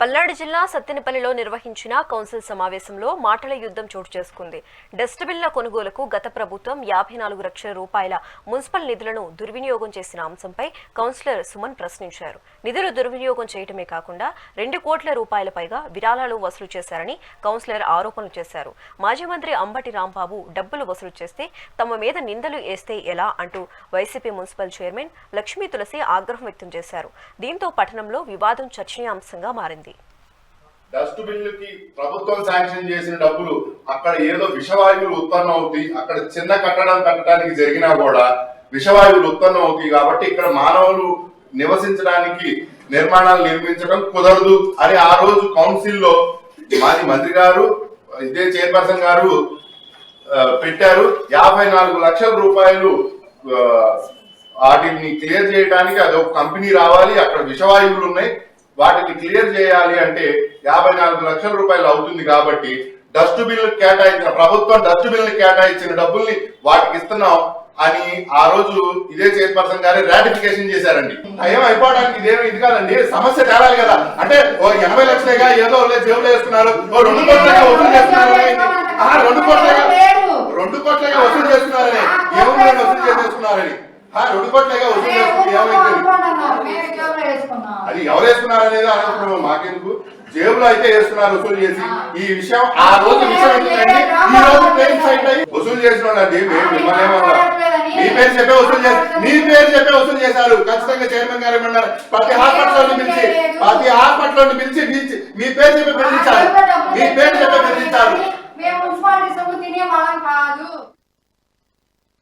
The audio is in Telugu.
పల్నాడు జిల్లా సత్తెనపల్లిలో నిర్వహించిన కౌన్సిల్ సమావేశంలో మాటల యుద్ధం చోటు చేసుకుంది. డస్ట్బిన్ల కొనుగోలుకు గత ప్రభుత్వం యాభై నాలుగు లక్షల రూపాయల మున్సిపల్ నిధులను దుర్వినియోగం చేసిన అంశంపై కౌన్సిలర్ సుమన్ ప్రశ్నించారు. నిధులు దుర్వినియోగం చేయటమే కాకుండా రెండు కోట్ల రూపాయల పైగా విరాళాలు వసూలు చేశారని కౌన్సిలర్ ఆరోపణలు చేశారు. మాజీ మంత్రి అంబటి రాంబాబు డబ్బులు వసూలు చేస్తే తమ మీద నిందలు వేస్తే ఎలా అంటూ YCP municipal chairman Lakshmi Tulasi ఆగ్రహం వ్యక్తం చేశారు. దీంతో పట్టణంలో వివాదం చర్చనీయాంశంగా మారింది. డస్ట్బిన్లకి ప్రభుత్వం శాంక్షన్ చేసిన డబ్బులు అక్కడ ఏదో విషవాయువులు ఉత్పన్నం అవుతాయి. అక్కడ చిన్న కట్టడం కట్టడానికి జరిగినా కూడా విషవాయువులు ఉత్పన్నం అవుతాయి కాబట్టి ఇక్కడ మానవులు నివసించడానికి నిర్మాణాలు నిర్మించడం కుదరదు అని ఆ రోజు కౌన్సిల్లో మాది మంత్రి గారు ఇదే చైర్పర్సన్ గారు పెట్టారు. యాభై నాలుగు లక్షల రూపాయలు వాటిని క్లియర్ చేయడానికి అది ఒక కంపెనీ రావాలి. అక్కడ విషవాయువులు ఉన్నాయి. వాటిని క్లియర్ చేయాలి అంటే యాభై నాలుగు లక్షల రూపాయలు అవుతుంది కాబట్టి డస్ట్ బిల్ కేటాయించిన ప్రభుత్వం డస్ట్ బిల్ కేటాయించిన డబ్బుల్ని వాటికి ఇస్తున్నాం అని ఆ రోజు ఇదే చైర్పర్సన్ గారే రాటిఫికేషన్ చేశారండి ఏం అయిపోవడానికి ఇదేమి ఇది కాదండి సమస్య తేరాలి కదా అంటే ఓ ఎనభై లక్షలేగా ఏదో వాళ్ళే జేబులో వేస్తున్నారు ఓ రెండు కోట్లగా వసూలు చేస్తున్నారు రెండు కోట్లగా రెండు కోట్లగా వసూలు చేస్తున్నారని ఏమో వసూలు చేసేస్తున్నారని రెండు కోట్లుగా వసూలు అది ఎవరు వేసుకున్నారు అనేది అనవసరం మాకెందుకు? జేబులో అయితే వేసుకున్నారు వసూలు చేసి. ఈ విషయం ఆ రోజు విషయం ఈ రోజు వసూలు చేసిన మేము మిమ్మల్ని మీ పేరు చెప్పే వసూలు చేసి మీ పేరు చెప్పే వసూలు చేశారు. ఖచ్చితంగా చైర్మన్ గారు ఏమన్నారు? ప్రతి హాస్పిటల్ పిలిచి ప్రతి హాస్పిటల్ పిలిచి పిలిచి మీ పేరు చెప్పి బెదిరించారు మీ పేరు చెప్పి బెదిరించారు మేము మున్సిపాలిటీ సొమ్ము తినే వాళ్ళం కాదు.